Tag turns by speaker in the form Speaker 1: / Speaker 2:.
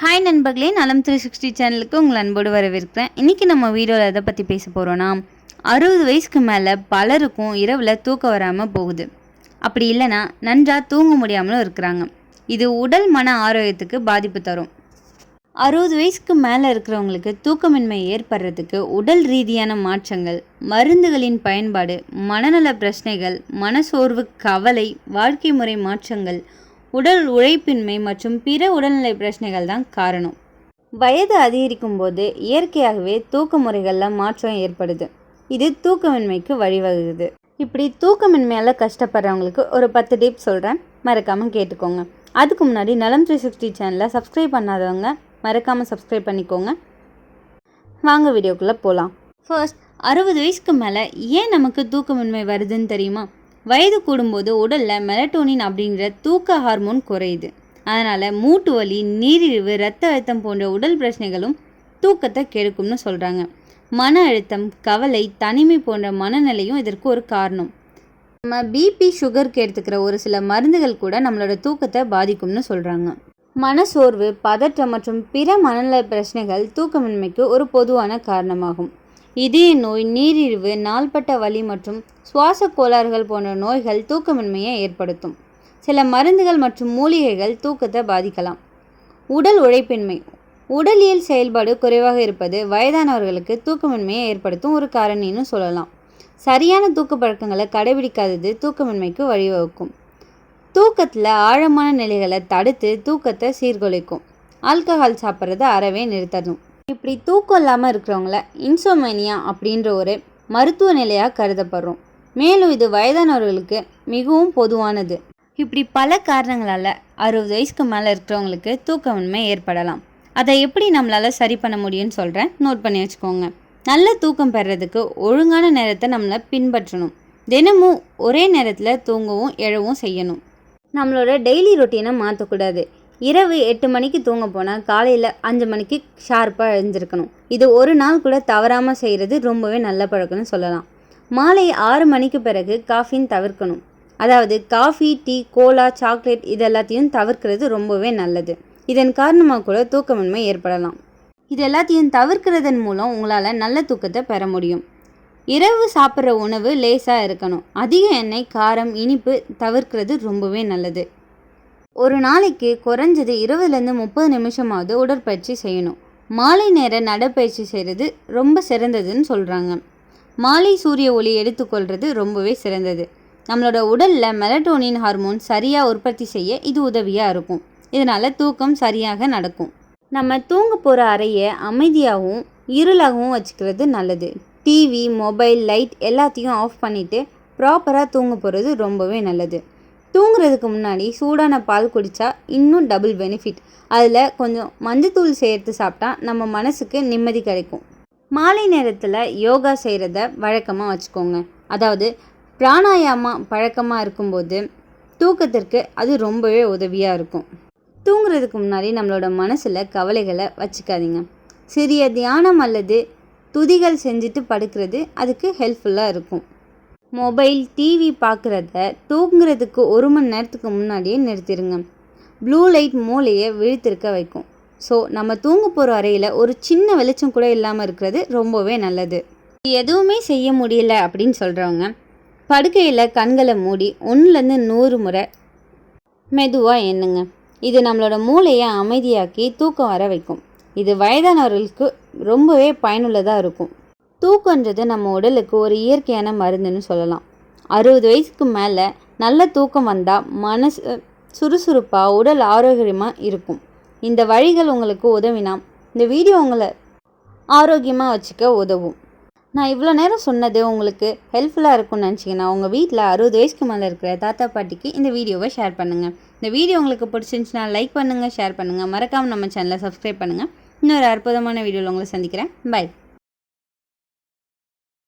Speaker 1: Hi நண்பர்களே நலம் three sixty சேனலுக்கு உங்கள் அன்போடு வரவேற்கிறேன். இன்றைக்கி நம்ம வீடியோவில் எதை பற்றி பேச போகிறோன்னா அறுபது வயசுக்கு மேலே பலருக்கும் இரவில் தூக்கம் வராமல் போகுது. அப்படி இல்லைன்னா நன்றாக தூங்க முடியாமலும் இருக்கிறாங்க. இது உடல் மன ஆரோக்கியத்துக்கு பாதிப்பு தரும். அறுபது வயசுக்கு மேலே இருக்கிறவங்களுக்கு தூக்கமின்மை ஏற்படுறதுக்கு உடல் ரீதியான மாற்றங்கள் மருந்துகளின் பயன்பாடு மனநல பிரச்சனைகள் மனசோர்வு கவலை வாழ்க்கை முறை மாற்றங்கள் உடல் உழைப்பின்மை மற்றும் பிற உடல்நிலை பிரச்சனைகள் தான் காரணம். வயது அதிகரிக்கும் போது இயற்கையாகவே தூக்க முறைகளில் மாற்றம் ஏற்படுது. இது தூக்கமின்மைக்கு வழிவகுது இப்படி தூக்கமின்மையால் கஷ்டப்படுறவங்களுக்கு ஒரு பத்து டிப்ஸ் சொல்கிறேன் மறக்காமல் கேட்டுக்கோங்க. அதுக்கு முன்னாடி நலம் த்ரீ சிக்ஸ்டி சேனலை சப்ஸ்கிரைப் பண்ணாதவங்க மறக்காமல் சப்ஸ்கிரைப் பண்ணிக்கோங்க. வாங்க வீடியோக்குள்ளே போகலாம் ஃபர்ஸ்ட் அறுபது வயசுக்கு மேலே ஏன் நமக்கு தூக்கமின்மை வருதுன்னு தெரியுமா? வயது கூடும்போது உடலில் மெலட்டோனின் அப்படிங்கிற தூக்க ஹார்மோன் குறையுது. அதனால் மூட்டு வலி நீரிழிவு ரத்த அழுத்தம் போன்ற உடல் பிரச்சனைகளும் தூக்கத்தை கெடுக்கும்னு சொல்கிறாங்க மன அழுத்தம் கவலை தனிமை போன்ற மனநிலையும் இதற்கு ஒரு காரணம். நம்ம பிபி சுகருக்கு எடுத்துக்கிற ஒரு சில மருந்துகள் கூட நம்மளோட தூக்கத்தை பாதிக்கும்னு சொல்கிறாங்க மனசோர்வு பதற்றம் மற்றும் பிற மனநல பிரச்சனைகள் தூக்கமின்மைக்கு ஒரு பொதுவான காரணமாகும். இதய நோய் நீரிழிவு நாள்பட்ட வலி மற்றும் சுவாச கோளாறுகள் போன்ற நோய்கள் தூக்கமின்மையை ஏற்படுத்தும். சில மருந்துகள் மற்றும் மூலிகைகள் தூக்கத்தை பாதிக்கலாம். உடல் உழைப்பின்மை. உடலியல் செயல்பாடு குறைவாக இருப்பது வயதானவர்களுக்கு தூக்கமின்மையை ஏற்படுத்தும் ஒரு காரணின்னு சொல்லலாம். சரியான தூக்க பழக்கங்களை கடைபிடிக்காதது தூக்கமின்மைக்கு வழிவகுக்கும். தூக்கத்தில் ஆழமான நிலைகளை தடுத்து தூக்கத்தை சீர்குலைக்கும். ஆல்கஹால் சாப்பிட்றத அறவே நிறுத்தணும். இப்படி தூக்கம் இல்லாமல் இருக்கிறவங்கள இன்சோமேனியா அப்படின்ற ஒரு மருத்துவ நிலையாக கருதப்படுறோம். மேலும் இது வயதானவர்களுக்கு மிகவும் பொதுவானது. இப்படி பல காரணங்களால் அறுபது வயசுக்கு மேலே இருக்கிறவங்களுக்கு தூக்கமின்மை ஏற்படலாம். அதை எப்படி நம்மளால் சரி பண்ண முடியும்னு சொல்கிறேன் நோட் பண்ணி வச்சுக்கோங்க. நல்ல தூக்கம் பெறதுக்கு ஒழுங்கான நேரத்தை நம்மளை பின்பற்றணும். தினமும் ஒரே நேரத்தில் தூங்கவும் எழவும் செய்யணும். நம்மளோட டெய்லி ரொட்டீனை மாற்றக்கூடாது இரவு எட்டு மணிக்கு தூங்க போனால் காலையில் அஞ்சு மணிக்கு ஷார்ப்பாக எழுந்திருக்கணும். இது ஒரு நாள் கூட தவறாமல் செய்கிறது ரொம்பவே நல்ல பழக்கம்னு சொல்லலாம். மாலை ஆறு மணிக்கு பிறகு காஃபின் தவிர்க்கணும். அதாவது காஃபி டீ கோலா சாக்லேட் இது எல்லாத்தையும் தவிர்க்கிறது ரொம்பவே நல்லது. இதன் காரணமாக கூட தூக்கமின்மை ஏற்படலாம். இது எல்லாத்தையும் தவிர்க்கிறதன் மூலம் உங்களால் நல்ல தூக்கத்தை பெற முடியும். இரவு சாப்பிட்ற உணவு லேசாக இருக்கணும். அதிக எண்ணெய் காரம் இனிப்பு தவிர்க்கிறது ரொம்பவே நல்லது. ஒரு நாளைக்கு குறைஞ்சது இருபதுலேருந்து முப்பது நிமிஷமாவது உடற்பயிற்சி செய்யணும். மாலை நேர நடைப்பயிற்சி செய்கிறது ரொம்ப சிறந்ததுன்னு சொல்கிறாங்க மாலை சூரிய ஒளி எடுத்துக்கொள்கிறது ரொம்பவே சிறந்தது. நம்மளோட உடலில் மெலட்டோனின் ஹார்மோன் சரியாக உற்பத்தி செய்ய இது உதவியாக இருக்கும். இதனால் தூக்கம் சரியாக நடக்கும். நம்ம தூங்க போகிற அறையை அமைதியாகவும் இருளாகவும் வச்சுக்கிறது நல்லது. டிவி மொபைல் லைட் எல்லாத்தையும் ஆஃப் பண்ணிவிட்டு ப்ராப்பராக தூங்க போகிறது ரொம்பவே நல்லது. தூங்குறதுக்கு முன்னாடி சூடான பால் குடித்தா இன்னும் டபுள் பெனிஃபிட் அதில் கொஞ்சம் மஞ்சத்தூள் சேர்த்து சாப்பிட்டா நம்ம மனசுக்கு நிம்மதி கிடைக்கும். மாலை நேரத்தில் யோகா செய்கிறத வழக்கமாக வச்சுக்கோங்க. அதாவது பிராணாயாமா பழக்கமாக இருக்கும்போது தூக்கத்திற்கு அது ரொம்பவே உதவியாக இருக்கும். தூங்குறதுக்கு முன்னாடி நம்மளோட மனசில் கவலைகளை வச்சுக்காதீங்க. சிறிய தியானம் அல்லது துதிகள் செஞ்சுட்டு படுக்கிறது அதுக்கு ஹெல்ப்ஃபுல்லாக இருக்கும். மொபைல் டிவி பார்க்குறத தூங்குறதுக்கு ஒரு மணி நேரத்துக்கு முன்னாடியே நிறுத்திடுங்க ப்ளூ லைட் மூளையை விழித்திருக்க வைக்கும். ஸோ நம்ம தூங்க போகிற அறையில் ஒரு சின்ன வெளிச்சம் கூட இல்லாமல் இருக்கிறது ரொம்பவே நல்லது. எதுவுமே செய்ய முடியல அப்படின்னு சொல்கிறவங்க படுக்கையில் கண்களை மூடி ஒன்றுலேருந்து நூறு முறை மெதுவாக எண்ணுங்க. இது நம்மளோட மூளையை அமைதியாக்கி தூக்கம் வர வைக்கும். இது வயதானவர்களுக்கு ரொம்பவே பயனுள்ளதாக இருக்கும். தூக்கன்றது நம்ம உடலுக்கு ஒரு இயற்கையான மருந்துன்னு சொல்லலாம். அறுபது வயசுக்கு மேலே நல்ல தூக்கம் வந்தால் மனசு சுறுசுறுப்பாக உடல் ஆரோக்கியமாக இருக்கும். இந்த வழிகள் உங்களுக்கு உதவினா இந்த வீடியோ உங்களை ஆரோக்கியமாக வச்சுக்க உதவும். நான் இவ்வளோ நேரம் சொன்னது உங்களுக்கு ஹெல்ப்ஃபுல்லாக இருக்கும்னு நினச்சிங்கன்னா உங்கள் வீட்டில் அறுபது வயசுக்கு மேலே இருக்கிற தாத்தா பாட்டிக்கு இந்த வீடியோவை ஷேர் பண்ணுங்கள் இந்த வீடியோ உங்களுக்கு பிடிச்சிருந்துச்சுன்னா லைக் பண்ணுங்கள் ஷேர் பண்ணுங்கள் மறக்காமல் நம்ம சேனலை சப்ஸ்கிரைப் பண்ணுங்கள் இன்னொரு அற்புதமான வீடியோவில் உங்களை சந்திக்கிறேன். பை